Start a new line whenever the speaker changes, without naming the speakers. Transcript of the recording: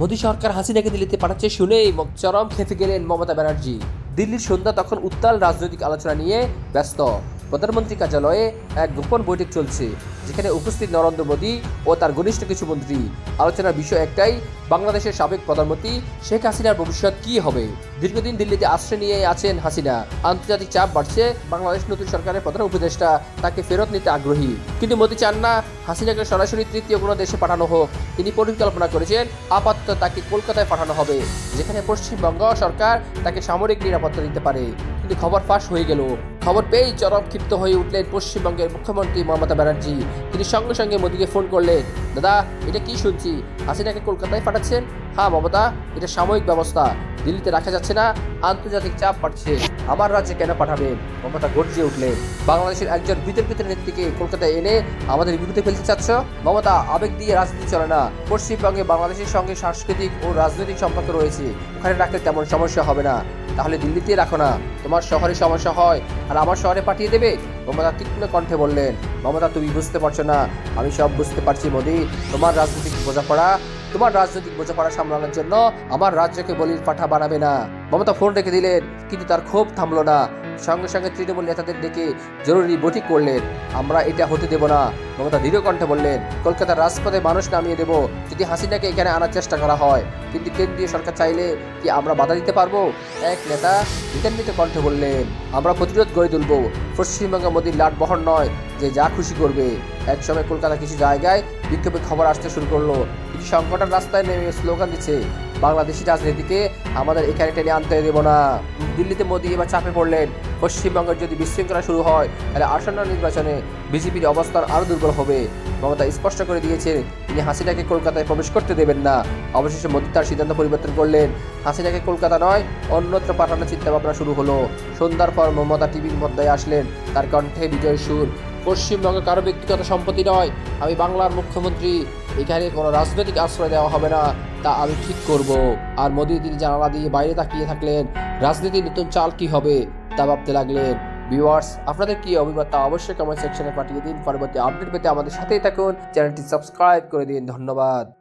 মোদী সরকার হাসিনাকে দিল্লিতে পাঠাচ্ছে শুনেই চরম খেপে গেলেন মমতা ব্যানার্জি। দিল্লির সন্ধ্যা তখন উত্তাল রাজনৈতিক আলোচনা নিয়ে ব্যস্ত। প্রধানমন্ত্রী কার্যালয়ে এক গোপন বৈঠক চলছে, যেখানে উপস্থিত নরেন্দ্র মোদী ও তার ঘনিষ্ঠ কিছু মন্ত্রী। আলোচনার বিষয় একটাই, বাংলাদেশের সাবেক প্রধানমন্ত্রী শেখ হাসিনার ভবিষ্যৎ কি হবে? দীর্ঘদিন দিল্লিতে আশ্রয় নিয়ে আছেন হাসিনা। আন্তর্জাতিক চাপ বাড়ছে, বাংলাদেশ নতুন সরকারের প্রধান উপদেষ্টা তাকে ফেরত নিতে আগ্রহী। কিন্তু মোদী চান না হাসিনাকে সরাসরি তৃতীয় কোনো দেশে পাঠানো হোক। তিনি পরিকল্পনা করেছেন, আপাতত তাকে কলকাতায় পাঠানো হবে, যেখানে পশ্চিমবঙ্গ সরকার তাকে সামরিক নিরাপত্তা দিতে পারে। কিন্তু খবর ফাঁস হয়ে গেল। খবর পেয়েই চরম ক্ষিপ্ত হয়ে উঠলেন পশ্চিমবঙ্গের মুখ্যমন্ত্রী মমতা ব্যানার্জি। তিনি সঙ্গে সঙ্গে মোদীকে ফোন করলেন, দাদা, এটা কি শুনছি? হাসিনাকে কলকাতায় পাঠাচ্ছেন? হ্যাঁ মমতা, এটা সাময়িক ব্যবস্থা। দিল্লিতে রাখা যাচ্ছে না, আন্তর্জাতিক চাপ বাড়ছে। আমার রাজ্যে কেন পাঠাবেন? মমতা গর্জে উঠলেন, বাংলাদেশের একজন বিতর্কিত নেত্রীকে কলকাতায় এনে আমাদের বিরুদ্ধে ফেলতে চাচ্ছ? মমতা, আবেগ দিয়ে রাজনীতি চলে না। পশ্চিমবঙ্গে বাংলাদেশের সঙ্গে সাংস্কৃতিক ও রাজনৈতিক সম্পর্ক রয়েছে। ওখানে রাখলে তেমন সমস্যা হবে না। তাহলে দিল্লিতে রাখো না। তোমার শহরে সমস্যা হয়, আর আমার শহরে পাঠিয়ে দেবে? মমতা তীক্ষ্ণ কণ্ঠে বললেন, মমতা, তুমি বুঝতে পারছ না। আমি সব বুঝতে পারছি মোদি। তোমার রাজনৈতিক বোঝাপড়া, তোমার রাজনৈতিক বোঝাপড়া সামলানোর জন্য আমার রাজ্যকে বলির পাঠা বানাবে না। মমতা ফোন রেখে দিলেন, কিন্তু তার ক্ষোভ থামলো না। সঙ্গে সঙ্গে তৃণমূল নেতাদের ডেকে জরুরি বৈঠক করলেন। আমরা এটা হতে দেব না। মমতা দৃঢ় কণ্ঠে বললেন, কলকাতার রাজপথে মানুষ নামিয়ে দেব। যদি হাসিনাকে এখানে আনার চেষ্টা করা হয়, কিন্তু কেন্দ্রীয় সরকার চাইলে কি আমরা বাধা দিতে পারব? এক নেতা বিতান্বিত কণ্ঠে বললেন, আমরা প্রতিরোধ গড়ে তুলব। পশ্চিমবঙ্গ মোদীর লাট বহন নয়, যে যা খুশি করবে। একসময় কলকাতা কিছু জায়গায় বিক্ষোভের খবর আসতে শুরু করল। কিছু সংগঠন রাস্তায় নেমে স্লোগান দিচ্ছে, বাংলাদেশি রাজনীতিকে আমাদের এখানে টেনে আনতে দেব না। দিল্লিতে মোদী এবার চাপে পড়লেন। পশ্চিমবঙ্গের যদি বিশৃঙ্খলা শুরু হয়, তাহলে আসন্ন নির্বাচনে বিজেপির অবস্থান আরও দুর্বল হবে। মমতা স্পষ্ট করে দিয়েছেন, তিনি হাসিনাকে কলকাতায় প্রবেশ করতে দেবেন না। অবশেষে মোদী তার সিদ্ধান্ত পরিবর্তন করলেন। হাসিনাকে কলকাতা নয়, অন্যত্র পাঠানোর চিন্তাভাবনা শুরু হলো। সন্ধ্যার পর মমতা টিভির মধ্যে আসলেন। তার কণ্ঠে বিজয় সুর। পশ্চিমবঙ্গ কারও ব্যক্তিগত সম্পত্তি নয়। আমি বাংলার মুখ্যমন্ত্রী। এখানে কোনো রাজনৈতিক আশ্রয় দেওয়া হবে না। তা আমি ঠিক করব। আর মোদি তিনি জানালা দিয়ে বাইরে তাকিয়ে থাকলেন, রাজনীতির নতুন চাল কি হবে তা ভাবতে লাগলেন। ভিউয়ার্স, আপনাদের কি অভিমত তা অবশ্যই কমেন্ট সেকশনে পাঠিয়ে দিন। পরবর্তী আপডেট পেতে আমাদের সাথেই থাকুন। চ্যানেলটি সাবস্ক্রাইব করে দিন। ধন্যবাদ।